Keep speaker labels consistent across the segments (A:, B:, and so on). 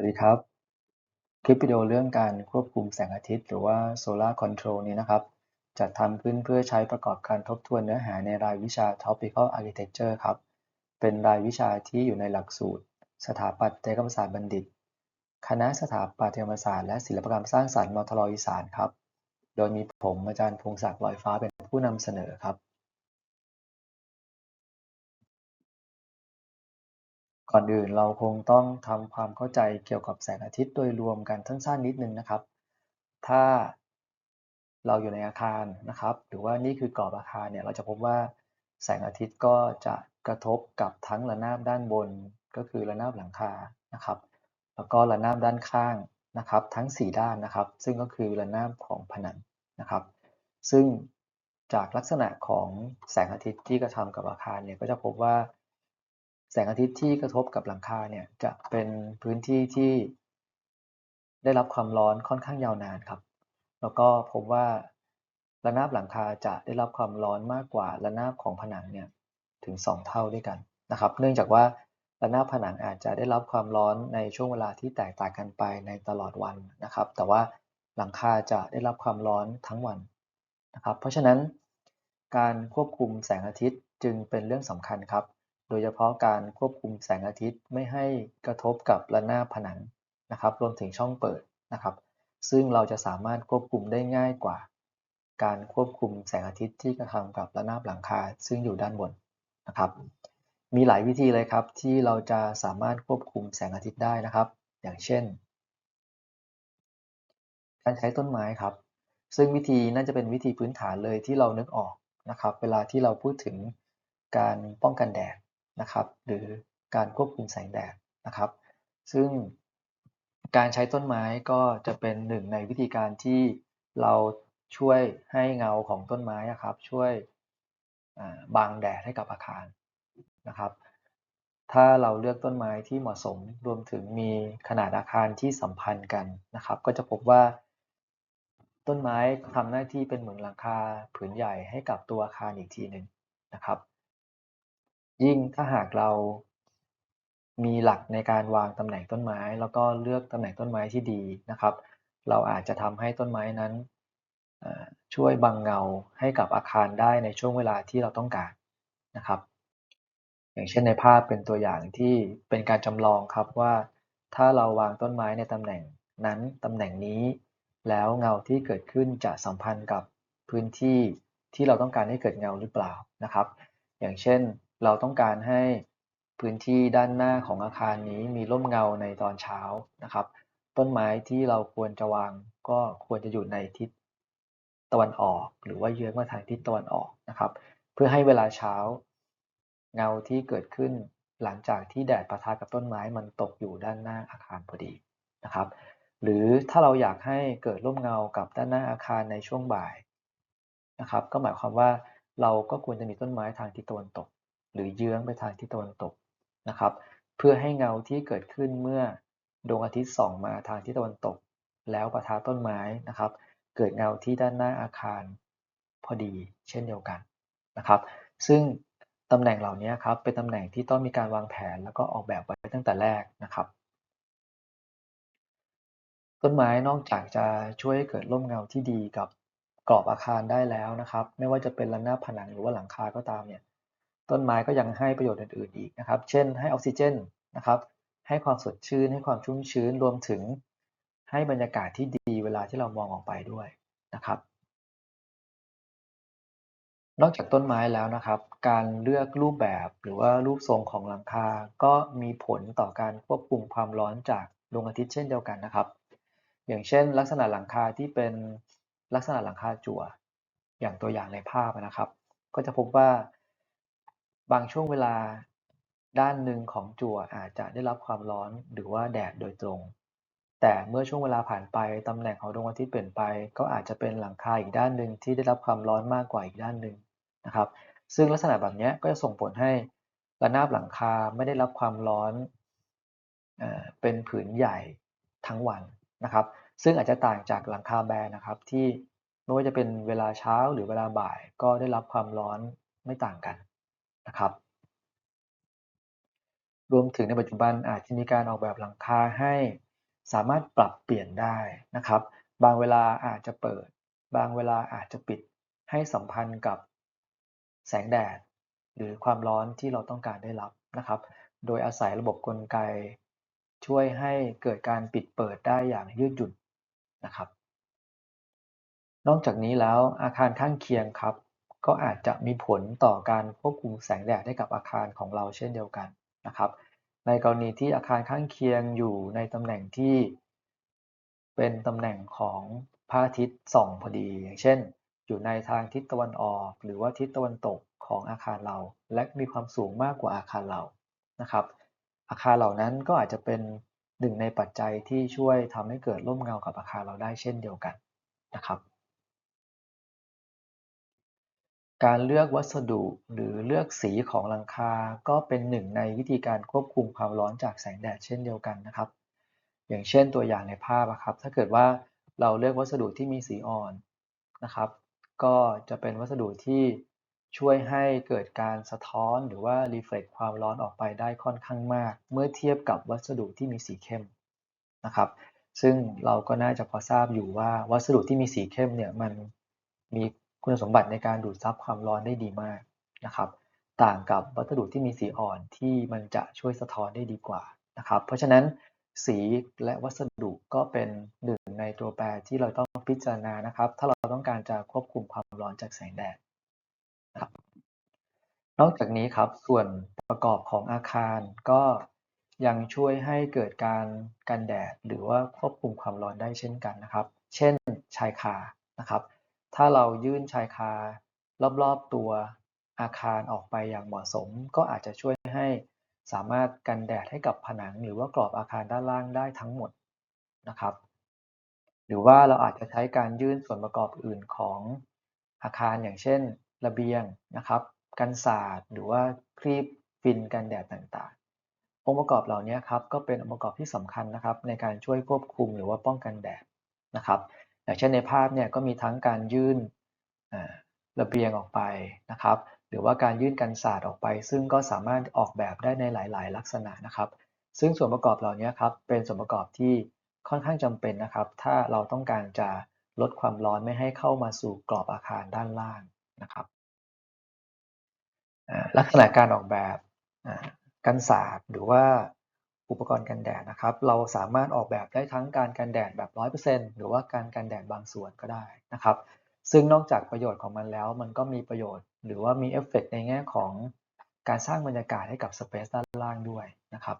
A: วัสดีครับ คลิปวิดีโอเรื่องการควบคุมแสงอาทิตย์ หรือว่า Solar Control นี้นะครับ จัดทำขึ้นเพื่อใช้ประกอบการทบทวนเนื้อหาในรายวิชา Topical Architecture ครับ เป็นรายวิชาที่อยู่ในหลักสูตร สถาปัตยกรรมศาสตร์บัณฑิต คณะสถาปัตยกรรมศาสตร์และศิลปกรรมสร้างสรรค์มทรอีสานครับ โดยมีผมอาจารย์พงศักดิ์ลอยฟ้าเป็นผู้นำเสนอครับ ก่อนอื่นเราคงต้องทำความเข้าใจเกี่ยวกับแสงอาทิตย์โดยรวมกันสั้นๆนิดนึงนะครับ ถ้าเราอยู่ในอาคารนะครับ หรือว่านี่คือกรอบอาคารเนี่ยเราจะพบว่าแสงอาทิตย์ก็จะกระทบกับทั้งระนาบด้านบนก็คือระนาบหลังคานะครับ แล้วก็ระนาบด้านข้างนะครับ ทั้ง 4 ด้านนะครับ ซึ่งก็คือระนาบของผนังนะครับ ซึ่งจากลักษณะของแสงอาทิตย์ที่กระทำกับอาคารเนี่ยก็จะพบว่า แสงอาทิตย์ที่กระทบกับหลังคาเนี่ยจะเป็นพื้นที่ที่ได้รับความร้อนค่อนข้างยาวนานครับ แล้วก็พบว่าระนาบหลังคาจะได้รับความร้อนมากกว่าระนาบของผนังเนี่ยถึง 2 เท่าด้วยกันนะครับ เนื่องจากว่าระนาบผนังอาจจะได้รับความร้อนในช่วงเวลาที่แตกต่างกันไปในตลอดวันนะครับ แต่ว่าหลังคาจะได้รับความร้อนทั้งวันนะครับ เพราะฉะนั้นการควบคุมแสงอาทิตย์จึงเป็นเรื่องสำคัญครับ โดยเฉพาะการควบคุมแสงอาทิตย์ไม่ให้กระทบกับระนาบผนังนะครับ รวมถึงช่องเปิดนะครับ ซึ่งเราจะสามารถควบคุมได้ง่ายกว่า การควบคุมแสงอาทิตย์ที่กระทำกับระนาบหลังคาซึ่งอยู่ด้านบนนะครับ มีหลายวิธีเลยครับที่เราจะสามารถควบคุมแสงอาทิตย์ได้นะครับ อย่างเช่น การใช้ต้นไม้ครับ ซึ่งวิธีน่าจะเป็นวิธีพื้นฐานเลยที่เรานึกออกนะครับ เวลาที่เราพูดถึงการป้องกันแดด นะครับ หรือการควบคุมแสงแดดนะครับ ซึ่งการใช้ต้นไม้ก็จะเป็นหนึ่งในวิธีการที่เราช่วยให้เงาของต้นไม้ครับ ช่วยบังแดดให้กับอาคารนะครับ ถ้าเราเลือกต้นไม้ที่เหมาะสมรวมถึงมีขนาดอาคารที่สัมพันธ์กันนะครับ ก็จะพบว่า ต้นไม้ทำหน้าที่เป็นเหมือนหลังคาผืนใหญ่ให้กับตัวอาคารอีกทีหนึ่งนะครับ ยิ่งถ้าหากเรามีหลักในการวางตำแหน่งต้นไม้ แล้วก็เลือกตำแหน่งต้นไม้ที่ดีนะครับ เราอาจจะทำให้ต้นไม้นั้นช่วยบังเงาให้กับอาคารได้ในช่วงเวลาที่เราต้องการนะครับ อย่างเช่นในภาพเป็นตัวอย่างที่เป็นการจำลองครับว่า ถ้าเราวางต้นไม้ในตำแหน่งนั้นตำแหน่งนี้ แล้วเงาที่เกิดขึ้นจะสัมพันธ์กับพื้นที่ที่เราต้องการให้เกิดเงาหรือเปล่านะครับ อย่างเช่น เราต้องการให้พื้นที่ด้านหน้าของอาคารนี้มีร่มเงาในตอนเช้านะครับ ต้นไม้ที่เราควรจะวางก็ควรจะอยู่ในทิศตะวันออก หรือว่าเยื้องมาทางทิศตะวันออกนะครับ เพื่อให้เวลาเช้า เงาที่เกิดขึ้นหลังจากที่แดดประทะกับต้นไม้มันตกอยู่ด้านหน้าอาคารพอดีนะครับ หรือถ้าเราอยากให้เกิดร่มเงากับด้านหน้าอาคารในช่วงบ่ายนะครับ ก็หมายความว่าเราก็ควรจะมีต้นไม้ทางทิศตะวันตก หรือเยื้องไปทางทิศตะวันตกนะครับ เพื่อให้เงาที่เกิดขึ้นเมื่อดวงอาทิตย์ส่องมาทางทิศตะวันตก แล้วปะทะต้นไม้นะครับ เกิดเงาที่ด้านหน้าอาคารพอดีเช่นเดียวกันนะครับ ซึ่งตำแหน่งเหล่านี้ครับเป็นตำแหน่งที่ต้องมีการวางแผนแล้วก็ออกแบบไว้ตั้งแต่แรกนะครับ ต้นไม้นอกจากจะช่วยให้เกิดร่มเงาที่ดีกับกรอบอาคารได้แล้วนะครับ ไม่ว่าจะเป็นระนาบผนังหรือว่าหลังคาก็ตามเนี่ย ต้นไม้ก็ยังให้ประโยชน์อื่นๆอีกนะครับ เช่น ให้ออกซิเจนนะครับ ให้ความสดชื่น ให้ความชุ่มชื้น รวมถึงให้บรรยากาศที่ดีเวลาที่เรามองออกไปด้วยนะครับ นอกจากต้นไม้แล้วนะครับ การเลือกรูปแบบหรือว่ารูปทรงของหลังคา ก็มีผลต่อการควบคุมความร้อนจากดวงอาทิตย์เช่นเดียวกันนะครับ อย่างเช่น ลักษณะหลังคาที่เป็นลักษณะหลังคาจั่ว อย่างตัวอย่างในภาพนะครับ ก็จะพบว่า บางช่วงเวลาด้านหนึ่งของจั่วอาจจะได้รับความร้อนหรือว่าแดดโดยตรง แต่เมื่อช่วงเวลาผ่านไปตำแหน่งของดวงอาทิตย์เปลี่ยนไป ก็อาจจะเป็นหลังคาอีกด้านหนึ่งที่ได้รับความร้อนมากกว่าอีกด้านหนึ่งนะครับ ซึ่งลักษณะแบบนี้ก็จะส่งผลให้ระนาบหลังคาไม่ได้รับความร้อนเป็นผืนใหญ่ทั้งวันนะครับ ซึ่งอาจจะต่างจากหลังคาแบนนะครับที่ไม่ว่าจะเป็นเวลาเช้าหรือเวลาบ่ายก็ได้รับความร้อนไม่ต่างกัน นะครับ รวมถึงในปัจจุบันอาจจะมีการออกแบบหลังคาให้สามารถปรับเปลี่ยนได้นะครับ บางเวลาอาจจะเปิด บางเวลาอาจจะปิดให้สัมพันธ์กับแสงแดด หรือความร้อนที่เราต้องการได้รับนะครับ โดยอาศัยระบบกลไก ช่วยให้เกิดการปิดเปิดได้อย่างยืดหยุ่นนะครับ นอกจากนี้แล้วอาคารข้างเคียงครับ ก็อาจจะมีผลต่อการควบคุมแสงแดดให้กับอาคารของเราเช่นเดียวกันนะครับ ในกรณีที่อาคารข้างเคียงอยู่ในตำแหน่งที่ เป็นตำแหน่งของพระอาทิตย์ส่องพอดี อย่างเช่น อยู่ในทางทิศตะวันออก หรือว่าทิศตะวันตกของอาคารเรา และมีความสูงมากกว่าอาคารเรานะครับ อาคารเหล่านั้นก็อาจจะเป็นหนึ่งในปัจจัยที่ช่วยทำให้เกิดร่มเงากับอาคารเราได้เช่นเดียวกันนะครับ การเลือกวัสดุหรือเลือกสีของหลังคา ก็เป็นหนึ่งในวิธีการควบคุมความร้อนจากแสงแดดเช่นเดียวกันนะครับ อย่างเช่นตัวอย่างในภาพครับ ถ้าเกิดว่าเราเลือกวัสดุที่มีสีอ่อนนะครับ ก็จะเป็นวัสดุที่ช่วยให้เกิดการสะท้อนหรือว่ารีเฟล็กความร้อนออกไปได้ค่อนข้างมาก เมื่อเทียบกับวัสดุที่มีสีเข้มนะครับ ซึ่งเราก็น่าจะพอทราบอยู่ว่าวัสดุที่มีสีเข้มเนี่ยมันมี คุณสมบัติในการดูดซับความร้อนได้ดีมากนะครับ ต่างกับวัสดุที่มีสีอ่อนที่มันจะช่วยสะท้อนได้ดีกว่านะครับ เพราะฉะนั้นสีและวัสดุก็เป็นหนึ่งในตัวแปรที่เราต้องพิจารณานะครับ ถ้าเราต้องการจะควบคุมความร้อนจากแสงแดดครับนอกจากนี้ครับส่วนประกอบของอาคารก็ยังช่วยให้เกิดการกันแดด หรือว่าควบคุมความร้อนได้เช่นกันนะครับ เช่นชายคานะครับ ถ้าเรายื่นชายคารอบ ๆ ตัวอาคารออกไปอย่างเหมาะสม ก็อาจจะช่วยให้สามารถกันแดดให้กับผนัง หรือว่ากรอบอาคารด้านล่างได้ทั้งหมดนะครับ หรือว่าเราอาจจะใช้การยื่นส่วนประกอบอื่นของอาคารอย่างเช่น ระเบียงนะครับ กันศาสตร์หรือว่าครีบฟินกันแดดต่างๆ องค์ประกอบเหล่านี้ครับก็เป็นองค์ประกอบที่สำคัญนะครับ ในการช่วยควบคุมหรือว่าป้องกันแดดนะครับ อย่างเช่นในภาพเนี่ยก็มีทั้งการยื่นระเบียงออกไปนะครับหรือว่าการยื่นกันศาสตร์ออกไป ซึ่งก็สามารถออกแบบได้ในหลาย ๆ ลักษณะนะครับ ซึ่งส่วนประกอบเหล่านี้ครับเป็นส่วนประกอบที่ค่อนข้างจำเป็นนะครับ ถ้าเราต้องการจะลดความร้อนไม่ให้เข้ามาสู่กรอบอาคารด้านล่างนะครับลักษณะการออกแบบกันศาสตร์หรือว่า อุปกรณ์กันแดดนะครับ เราสามารถออกแบบได้ทั้งการกันแดดแบบ 100%หรือว่าการกันแดดบางส่วนก็ได้นะครับ ซึ่งนอกจากประโยชน์ของมันแล้ว มันก็มีประโยชน์ หรือว่ามีเอฟเฟกในแง่ของการสร้างบรรยากาศให้กับสเปซด้านล่างด้วยนะครับ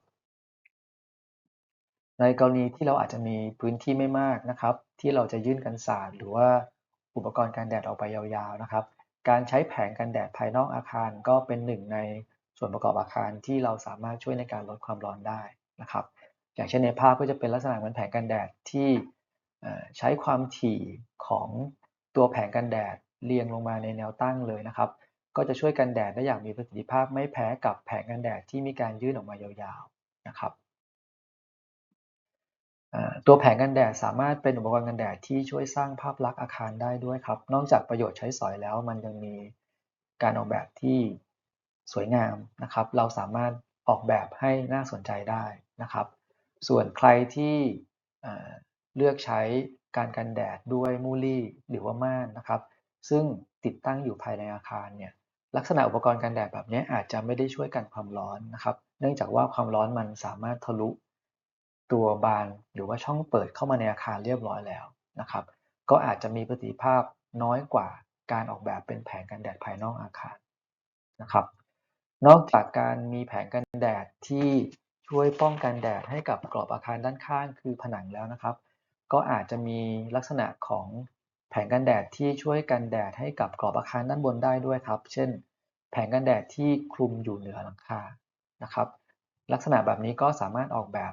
A: ในกรณีที่เราอาจจะมีพื้นที่ไม่มากนะครับ ที่เราจะยื่นกันศาสตร์หรือว่าอุปกรณ์การแดดออกไปยาวๆนะครับ การใช้แผงกันแดดภายนอกอาคารก็เป็นหนึ่งในส่วนประกอบอาคารที่เราสามารถช่วยในการลดความร้อนได้ นะครับ อย่างเช่นในภาพก็จะเป็นลักษณะเหมือนแผงกันแดดที่ใช้ความถี่ของตัวแผงกันแดดเรียงลงมาในแนวตั้งเลยนะครับ ก็จะช่วยกันแดดได้อย่างมีประสิทธิภาพไม่แพ้กับแผงกันแดดที่มีการยื่นออกมายาวๆนะครับตัวแผงกันแดดสามารถเป็นอุปกรณ์กันแดดที่ช่วยสร้างภาพลักษณ์อาคารได้ด้วยครับ นอกจากประโยชน์ใช้สอยแล้ว มันยังมีการออกแบบที่สวยงามนะครับ เราสามารถออกแบบให้น่าสนใจได้ นะครับ ส่วนใครที่เลือกใช้การกันแดดด้วยมูลี่หรือว่าม่านนะครับ ซึ่งติดตั้งอยู่ภายในอาคารเนี่ยลักษณะอุปกรณ์กันแดดแบบนี้อาจจะไม่ได้ช่วยกันความร้อนนะครับ เนื่องจากว่าความร้อนมันสามารถทะลุตัวบานหรือว่าช่องเปิดเข้ามาในอาคารเรียบร้อยแล้วนะครับ ก็อาจจะมีประสิทธิภาพน้อยกว่าการออกแบบเป็นแผงกันแดดภายนอกอาคารนะครับ นอกจากการมีแผงกันแดดที่ ช่วยป้องกันแดดให้กับกรอบอาคารด้านข้างคือผนังแล้วนะครับ ก็อาจจะมีลักษณะของแผงกันแดดที่ช่วยกันแดดให้กับกรอบอาคารด้านบนได้ด้วยครับ เช่น แผงกันแดดที่คลุมอยู่เหนือหลังคานะครับ ลักษณะแบบนี้ก็สามารถออกแบบ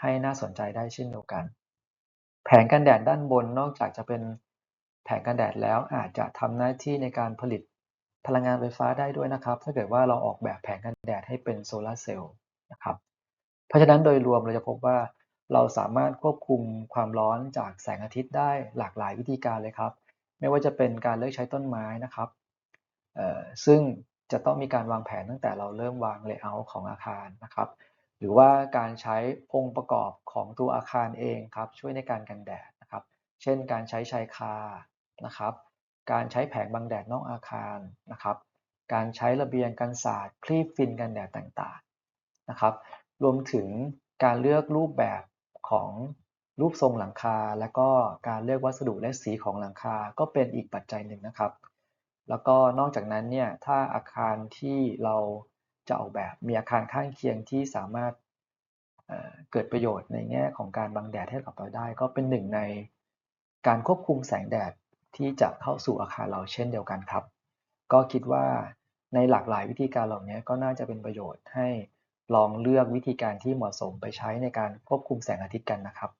A: ให้น่าสนใจได้เช่นเดียวกัน แผงกันแดดด้านบนนอกจากจะเป็นแผงกันแดดแล้วอาจจะทำหน้าที่ในการผลิตพลังงานไฟฟ้าได้ด้วยนะครับ ถ้าเกิดว่าเราออกแบบแผงกันแดดให้เป็นโซลาร์เซลล์นะครับ เพราะฉะนั้นโดยรวมเราจะพบว่าเราสามารถควบคุมความร้อนจากแสงอาทิตย์ได้หลากหลายวิธีการเลยครับ ไม่ว่าจะเป็นการเลือกใช้ต้นไม้นะครับซึ่งจะต้องมีการวางแผนตั้งแต่เราเริ่มวางเลเยอร์ของอาคารนะครับ หรือว่าการใช้องค์ประกอบของตัวอาคารเองครับ ช่วยในการกันแดดนะครับ เช่น การใช้ชายคานะครับ การใช้แผงบังแดดนอกอาคารนะครับ การใช้ระเบียงกันศาสตร์คลีปฟินกันแดดต่างๆนะครับ รวมถึงการเลือกรูปแบบของรูปทรงหลังคา และก็การเลือกวัสดุและสีของหลังคา ก็เป็นอีกปัจจัยหนึ่งนะครับ แล้วก็นอกจากนั้นเนี่ยถ้าอาคารที่เราจะออกแบบมีอาคารข้างเคียงที่สามารถเกิดประโยชน์ในแง่ของการบังแดดให้กับเราได้ ก็เป็นหนึ่งในการควบคุมแสงแดดที่จะเข้าสู่อาคารเราเช่นเดียวกันครับ ก็คิดว่าในหลากหลายวิธีการเหล่านี้ก็น่าจะเป็นประโยชน์ให้ ลองเลือกวิธีการที่เหมาะสมไปใช้ในการควบคุมแสงอาทิตย์กันนะครับ